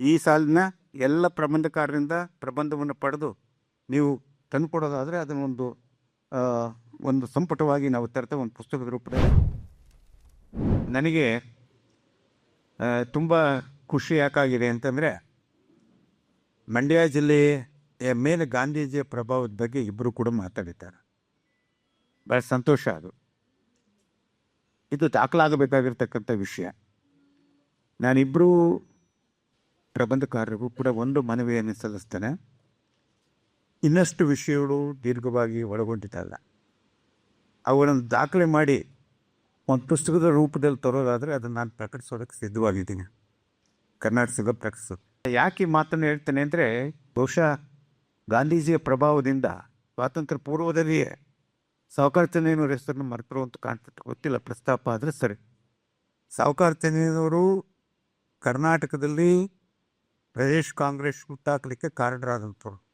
ಈ ಸಾಲಿನ ಎಲ್ಲ ಪ್ರಬಂಧಕಾರರಿಂದ ಪ್ರಬಂಧವನ್ನು ಪಡೆದು ನೀವು ತಂದುಕೊಡೋದಾದರೆ ಅದನ್ನೊಂದು ಒಂದು ಸಂಪುಟವಾಗಿ ನಾವು ತರ್ತೇವೆ ಒಂದು ಪುಸ್ತಕದ ರೂಪದಲ್ಲಿ. ನನಗೆ ತುಂಬ ಖುಷಿ ಯಾಕಾಗಿದೆ ಅಂತಂದರೆ ಮಂಡ್ಯ ಜಿಲ್ಲೆಯ ಮೇಲೆ ಗಾಂಧೀಜಿಯ ಪ್ರಭಾವದ ಬಗ್ಗೆ ಇಬ್ಬರು ಕೂಡ ಮಾತಾಡಿದ್ದಾರೆ. ಭಾಳ ಸಂತೋಷ ಅದು. ಇದು ದಾಖಲಾಗಬೇಕಾಗಿರ್ತಕ್ಕಂಥ ವಿಷಯ. ನಾನಿಬ್ಬರೂ ಪ್ರಬಂಧಕಾರರಿಗೂ ಕೂಡ ಒಂದು ಮನವಿಯನ್ನು ಸಲ್ಲಿಸ್ತೇನೆ. ಇನ್ನಷ್ಟು ವಿಷಯಗಳು ದೀರ್ಘವಾಗಿ ಒಳಗೊಂಡಿದ್ದಲ್ಲ. ಅವುಗಳನ್ನು ದಾಖಲೆ ಮಾಡಿ ಒಂದು ಪುಸ್ತಕದ ರೂಪದಲ್ಲಿ ತರೋದಾದರೆ ಅದನ್ನು ನಾನು ಪ್ರಕಟಿಸೋದಕ್ಕೆ ಸಿದ್ಧವಾಗಿದ್ದೀನಿ. ಕರ್ನಾಟಕದ ಪ್ರಕಟಿಸೋದು ಯಾಕೆ ಈ ಮಾತನ್ನು ಹೇಳ್ತೇನೆ ಅಂದರೆ ಬಹುಶಃ ಗಾಂಧೀಜಿಯ ಪ್ರಭಾವದಿಂದ ಸ್ವಾತಂತ್ರ್ಯ ಪೂರ್ವದಲ್ಲಿಯೇ ಸಾವುಕಾರ ಚೆನ್ನೈನವ್ರ ಹೆಸರನ್ನು ಮರೆತರು ಅಂತ ಕಾಣ್ತದೆ. ಗೊತ್ತಿಲ್ಲ, ಪ್ರಸ್ತಾಪ ಆದರೆ ಸರಿ. ಸಾವುಕಾರ ಚೆನ್ನೈನವರು ಕರ್ನಾಟಕದಲ್ಲಿ ಪ್ರದೇಶ್ ಕಾಂಗ್ರೆಸ್ ಹುಟ್ಟಾಕಲಿಕ್ಕೆ ಕಾರಣರಾದಂಥವ್ರು.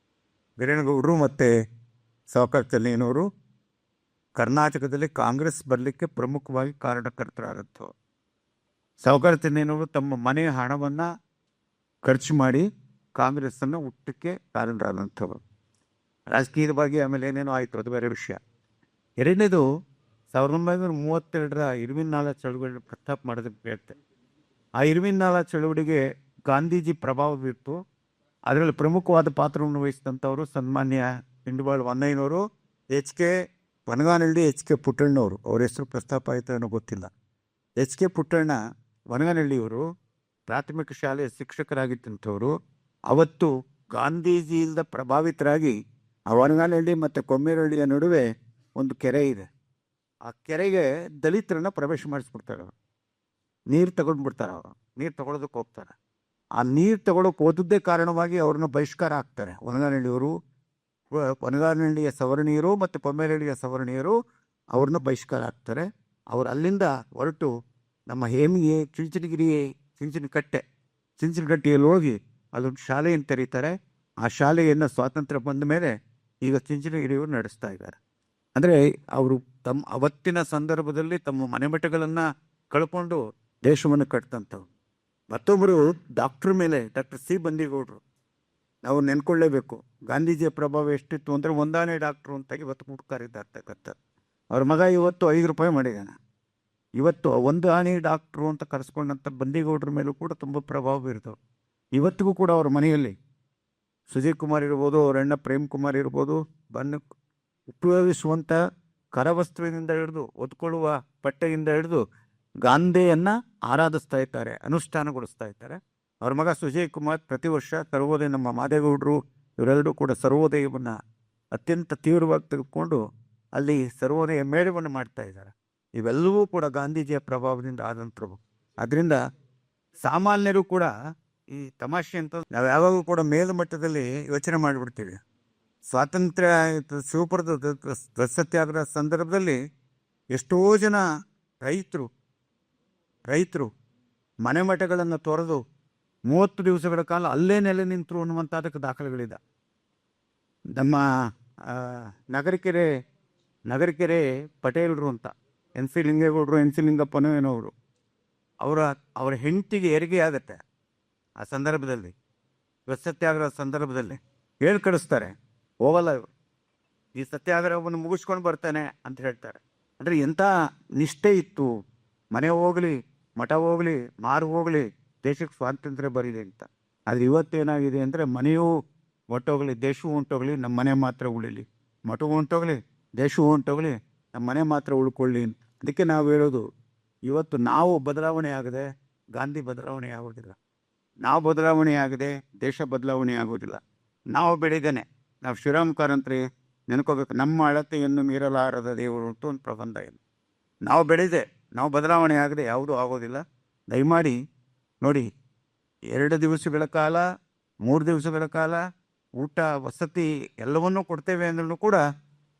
ವೀರೇನಗೌಡರು ಮತ್ತು ಸಾವುಕಾರ ಚೆನ್ನೈನವರು ಕರ್ನಾಟಕದಲ್ಲಿ ಕಾಂಗ್ರೆಸ್ ಬರಲಿಕ್ಕೆ ಪ್ರಮುಖವಾಗಿ ಕಾರಣಕರ್ತರಾದಂಥವ್ರು. ಸಾವುಕಾರ ಚೆನ್ನೈನವರು ತಮ್ಮ ಮನೆಯ ಹಣವನ್ನು ಖರ್ಚು ಮಾಡಿ ಕಾಂಗ್ರೆಸ್ಸನ್ನು ಹುಟ್ಟಕ್ಕೆ ಕಾರಣರಾದಂಥವ್ರು. ರಾಜಕೀಯವಾಗಿ ಆಮೇಲೆ ಏನೇನೋ ಆಯಿತು, ಅದು ಬೇರೆ ವಿಷಯ. ಎರಡನೇದು, ಸಾವಿರದ ಒಂಬೈನೂರ ಮೂವತ್ತೆರಡರ ಇರುವಿನ ನಾಳ ಚಳುವಳಿ ಪ್ರಸ್ತಾಪ ಮಾಡೋದಕ್ಕೆ ಹೇಳ್ತೆ ಆ ಇರುವಿನ ನಾಳ ಚಳುವಳಿಗೆ ಗಾಂಧೀಜಿ ಪ್ರಭಾವ ಬೀರ್ತು ಅದರಲ್ಲಿ ಪ್ರಮುಖವಾದ ಪಾತ್ರವನ್ನು ವಹಿಸಿದಂಥವರು ಸನ್ಮಾನ್ಯ ಹಿಂಡುಬಾಳ್ ವನ್ನಯ್ಯನವರು, H K Vanaganahalli H K ಪುಟ್ಟಣ್ಣವರು. ಅವ್ರ ಹೆಸರು ಪ್ರಸ್ತಾಪ ಆಯಿತು ಅನ್ನೋ ಗೊತ್ತಿಲ್ಲ. ಎಚ್ ಕೆ ಪುಟ್ಟಣ್ಣ ವನಗಾನಹಳ್ಳಿಯವರು ಪ್ರಾಥಮಿಕ ಶಾಲೆಯ ಶಿಕ್ಷಕರಾಗಿದ್ದಂಥವರು. ಅವತ್ತು ಗಾಂಧೀಜಿಯಿಂದ ಪ್ರಭಾವಿತರಾಗಿ ಆ ವನಗಾನಹಳ್ಳಿ ಮತ್ತು ಕೊಮ್ಮೇರಹಳ್ಳಿಯ ನಡುವೆ ಒಂದು ಕೆರೆ ಇದೆ. ಆ ಕೆರೆಗೆ ದಲಿತರನ್ನು ಪ್ರವೇಶ ಮಾಡಿಸ್ಬಿಡ್ತಾರೆ ಅವರು. ನೀರು ತಗೊಂಡ್ಬಿಡ್ತಾರೆ ಅವರು. ನೀರು ತಗೊಳ್ಳೋದಕ್ಕೆ ಹೋಗ್ತಾರೆ. ಆ ನೀರು ತಗೊಳಕ್ಕೆ ಹೋದದ್ದೇ ಕಾರಣವಾಗಿ ಅವ್ರನ್ನ ಬಹಿಷ್ಕಾರ ಆಗ್ತಾರೆ ವನಗಾನಹಳ್ಳಿಯವರು ವನಗಾನಹಳ್ಳಿಯ ಸವರ್ಣೀಯರು ಮತ್ತು ಪೊಮ್ಮೇರಹಳ್ಳಿಯ ಸವರ್ಣೀಯರು ಅವ್ರನ್ನ ಬಹಿಷ್ಕಾರ ಆಗ್ತಾರೆ ಅವ್ರು ಅಲ್ಲಿಂದ ಹೊರಟು ನಮ್ಮ ಹೇಮಿಗೆ ಚಿಂಚನಗಿರಿಯೇ ಚಿಂಚನಕಟ್ಟೆ ಚಿಂಚನಕಟ್ಟೆಯಲ್ಲಿ ಹೋಗಿ ಅಲ್ಲೊಂದು ಶಾಲೆಯನ್ನು ತೆರೀತಾರೆ. ಆ ಶಾಲೆಯನ್ನು ಸ್ವಾತಂತ್ರ್ಯ ಬಂದ ಮೇಲೆ ಈಗ ಚಿಂಚನಗಿರಿಯವರು ನಡೆಸ್ತಾ ಇದ್ದಾರೆ. ಅಂದರೆ ಅವರು ತಮ್ಮ ಅವತ್ತಿನ ಸಂದರ್ಭದಲ್ಲಿ ತಮ್ಮ ಮನೆಮಠಗಳನ್ನು ಕಳ್ಕೊಂಡು ದೇಶವನ್ನು ಕಟ್ತಂಥವ್ರು. ಮತ್ತೊಬ್ಬರು ಡಾಕ್ಟ್ರ್ ಮೇಲೆ, ಡಾಕ್ಟರ್ ಸಿ ಬಂದಿಗೌಡರು. ನಾವು ನೆನ್ಕೊಳ್ಳೇಬೇಕು. ಗಾಂಧೀಜಿಯ ಪ್ರಭಾವ ಎಷ್ಟಿತ್ತು ಅಂದರೆ ಒಂದಾನೇ ಡಾಕ್ಟ್ರು ಅಂತ ಇವತ್ತು ಮುಟ್ಕಾರಿದ್ದಾರ್ತಕ್ಕಂಥ ಅವ್ರ ಮಗ ಇವತ್ತು ಐದು ರೂಪಾಯಿ ಮಾಡಿದ್ದಾನೆ. ಇವತ್ತು ಒಂದು ಆನೆ ಡಾಕ್ಟ್ರು ಅಂತ ಕರೆಸ್ಕೊಂಡಂಥ ಬಂದಿಗೌಡ್ರ ಮೇಲೂ ಕೂಡ ತುಂಬ ಪ್ರಭಾವ ಬೀರ್ತವೆ ಇವತ್ತಿಗೂ ಕೂಡ ಅವ್ರ ಮನೆಯಲ್ಲಿ ಸುಜಯ್ ಕುಮಾರ್ ಇರ್ಬೋದು, ಅವ್ರ ಅಣ್ಣ ಪ್ರೇಮ್ ಕುಮಾರ್ ಇರ್ಬೋದು ಬನ್ನು ಉಪಯೋಗಿಸುವಂಥ ಕರವಸ್ತುವಿನಿಂದ ಹಿಡಿದು ಒದ್ಕೊಳ್ಳುವ ಬಟ್ಟೆಯಿಂದ ಹಿಡಿದು ಗಾಂಧಿಯನ್ನು ಆರಾಧಿಸ್ತಾ ಇದ್ದಾರೆ, ಅನುಷ್ಠಾನಗೊಳಿಸ್ತಾ ಇದ್ದಾರೆ. ಅವ್ರ ಮಗ ಸುಜಯ್ ಕುಮಾರ್ ಪ್ರತಿ ವರ್ಷ ಸರ್ವೋದಯ ನಮ್ಮ ಮಾದೇಗೌಡರು, ಇವರೆಲ್ಲರೂ ಕೂಡ ಸರ್ವೋದಯವನ್ನು ಅತ್ಯಂತ ತೀವ್ರವಾಗಿ ತೆಗೆದುಕೊಂಡು ಅಲ್ಲಿ ಸರ್ವೋದಯ ಮೇಳವನ್ನು ಮಾಡ್ತಾ ಇದ್ದಾರೆ. ಇವೆಲ್ಲವೂ ಕೂಡ ಗಾಂಧೀಜಿಯ ಪ್ರಭಾವದಿಂದ ಆದಂಥವು ಅದರಿಂದ ಸಾಮಾನ್ಯರು ಕೂಡ ಈ ತಮಾಷೆ ಅಂತ ನಾವು ಯಾವಾಗಲೂ ಕೂಡ ಮೇಲ್ಮಟ್ಟದಲ್ಲಿ ಯೋಚನೆ ಮಾಡಿಬಿಡ್ತೀವಿ. ಸ್ವಾತಂತ್ರ್ಯ ಶಿವಪುರದ ಸತ್ಯಾಗ್ರಹ ಸಂದರ್ಭದಲ್ಲಿ ಎಷ್ಟೋ ಜನ ರೈತರು ರೈತರು ಮನೆ ಮಠಗಳನ್ನು ತೊರೆದು ಮೂವತ್ತು ದಿವಸಗಳ ಕಾಲ ಅಲ್ಲೇ ನೆಲೆ ನಿಂತರು ಅನ್ನುವಂಥ ಅದಕ್ಕೆ ದಾಖಲೆಗಳಿದೆ. ನಮ್ಮ ನಗರಕೆರೆ ನಗರಕೆರೆ ಪಟೇಲರು ಅಂತ, ಎನ್ ಸಿ ಲಿಂಗೇಗೌಡರು, ಎನ್ ಸಿ ಲಿಂಗಪ್ಪನೋ ಏನೋ ಅವರು, ಅವರ ಅವರ ಹೆಂಡತಿಗೆ ಹೆರಿಗೆ ಆಗತ್ತೆ ಆ ಸಂದರ್ಭದಲ್ಲಿ. ಸತ್ಯಾಗ್ರಹ ಸಂದರ್ಭದಲ್ಲಿ ಹೇಳಿ ಕಳಿಸ್ತಾರೆ, ಹೋಗಲ್ಲ ಇವರು. ಈ ಸತ್ಯಾಗ್ರಹವನ್ನು ಮುಗಿಸ್ಕೊಂಡು ಬರ್ತಾನೆ ಅಂತ ಹೇಳ್ತಾರೆ. ಅಂದರೆ ಎಂಥ ನಿಷ್ಠೆ ಇತ್ತು, ಮನೆ ಹೋಗಲಿ ಮಠ ಹೋಗಲಿ ಮಾರು ಹೋಗಲಿ, ದೇಶಕ್ಕೆ ಸ್ವಾತಂತ್ರ್ಯ ಬರಿದೆ ಅಂತ. ಆದರೆ ಇವತ್ತೇನಾಗಿದೆ ಅಂದರೆ ಮನೆಯೂ ಒಟ್ಟೋಗಲಿ ದೇಶವೂ ಹೊಂಟೋಗಲಿ ನಮ್ಮ ಮನೆ ಮಾತ್ರ ಉಳಿಲಿ. ಮಠವೂ ಹೊಂಟೋಗಲಿ ದೇಶವೂ ಹೊಂಟೋಗಲಿ ನಮ್ಮ ಮನೆ ಮಾತ್ರ ಉಳ್ಕೊಳ್ಳಿ. ಅದಕ್ಕೆ ನಾವು ಹೇಳೋದು, ಇವತ್ತು ನಾವು ಬದಲಾವಣೆ ಆಗದೆ ಗಾಂಧಿ ಬದಲಾವಣೆ ಆಗೋದಿಲ್ಲ. ನಾವು ಬದಲಾವಣೆ ಆಗದೆ ದೇಶ ಬದಲಾವಣೆ ಆಗೋದಿಲ್ಲ. ನಾವು ಬೆಳಿದೇನೆ ನಾವು ಶ್ರೀರಾಮ್ ಕಾರಂತ್ರಿ ನೆನ್ಕೋಬೇಕು, ನಮ್ಮ ಅಳತೆಯನ್ನು ಮೀರಲಾರದ ದೇವರು ಅಂತ ಒಂದು ಪ್ರಬಂಧ ಇದೆ. ನಾವು ಬೆಳೆದೆ ನಾವು ಬದಲಾವಣೆ ಆಗದೆ ಯಾವುದೂ ಆಗೋದಿಲ್ಲ. ದಯಮಾಡಿ ನೋಡಿ, ಎರಡು ದಿವಸಗಳ ಕಾಲ, ಮೂರು ದಿವಸಗಳ ಕಾಲ, ಊಟ, ವಸತಿ ಎಲ್ಲವನ್ನೂ ಕೊಡ್ತೇವೆ ಅಂದ್ರೂ ಕೂಡ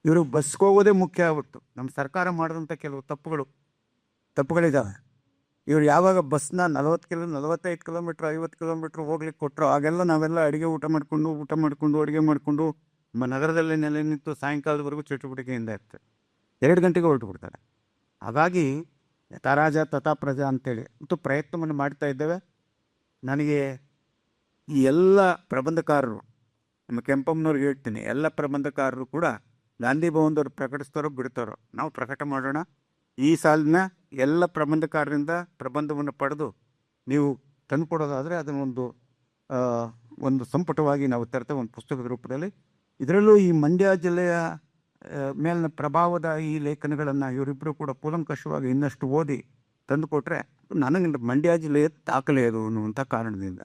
ಇವರು ಬಸ್ಗೆ ಹೋಗೋದೇ ಮುಖ್ಯ ಆಗ್ಬಿಟ್ಟು ನಮ್ಮ ಸರ್ಕಾರ ಮಾಡಿದಂಥ ಕೆಲವು ತಪ್ಪುಗಳು ತಪ್ಪುಗಳಿದ್ದಾವೆ ಇವರು ಯಾವಾಗ ಬಸ್ನ ನಲವತ್ತು ಕಿಲೋ, ನಲವತ್ತೈದು ಕಿಲೋಮೀಟ್ರ್, ಐವತ್ತು ಕಿಲೋಮೀಟ್ರ್ ಹೋಗ್ಲಿಕ್ಕೆ ಕೊಟ್ಟರು ಆಗೆಲ್ಲ ನಾವೆಲ್ಲ ಅಡುಗೆ ಊಟ ಮಾಡಿಕೊಂಡು ಊಟ ಮಾಡಿಕೊಂಡು, ಅಡುಗೆ ಮಾಡಿಕೊಂಡು ನಮ್ಮ ನಗರದಲ್ಲಿ ನೆಲೆ ನಿಂತು ಸಾಯಂಕಾಲದವರೆಗೂ ಚಟುವಟಿಕೆಯಿಂದ ಇರ್ತದೆ ಎರಡು ಗಂಟೆಗೆ ಹೊರಟು ಬಿಡ್ತಾರೆ. ಹಾಗಾಗಿ ಯಥಾ ರಾಜ ತಥಾ ಪ್ರಜಾ ಅಂತೇಳಿ ಮತ್ತು ಪ್ರಯತ್ನವನ್ನು ಮಾಡ್ತಾ ಇದ್ದೇವೆ. ನನಗೆ ಈ ಎಲ್ಲ ಪ್ರಬಂಧಕಾರರು, ನಮ್ಮ ಕೆಂಪಮ್ಮನವ್ರಿಗೆ ಹೇಳ್ತೀನಿ, ಎಲ್ಲ ಪ್ರಬಂಧಕಾರರು ಕೂಡ ಗಾಂಧಿ ಭವನದವ್ರು ಪ್ರಕಟಿಸ್ತಾರೋ ಬಿಡ್ತಾರೋ, ನಾವು ಪ್ರಕಟ ಮಾಡೋಣ. ಈ ಸಾಲಿನ ಎಲ್ಲ ಪ್ರಬಂಧಕಾರರಿಂದ ಪ್ರಬಂಧವನ್ನು ಪಡೆದು ನೀವು ತಂದುಕೊಡೋದಾದರೆ ಅದನ್ನೊಂದು ಒಂದು ಸಂಪುಟವಾಗಿ ನಾವು ತರ್ತೇವೆ ಒಂದು ಪುಸ್ತಕದ ರೂಪದಲ್ಲಿ. ಇದರಲ್ಲೂ ಈ ಮಂಡ್ಯ ಜಿಲ್ಲೆಯ ಮೇಲಿನ ಪ್ರಭಾವದ ಈ ಲೇಖನಗಳನ್ನು ಇವರಿಬ್ಬರು ಕೂಡ ಕೂಲಂಕಷವಾಗಿ ಇನ್ನಷ್ಟು ಓದಿ ತಂದುಕೊಟ್ರೆ, ನನಗೆ ಮಂಡ್ಯ ಜಿಲ್ಲೆಯ ದಾಖಲೆ ಅದು ಅನ್ನುವಂಥ ಕಾರಣದಿಂದ.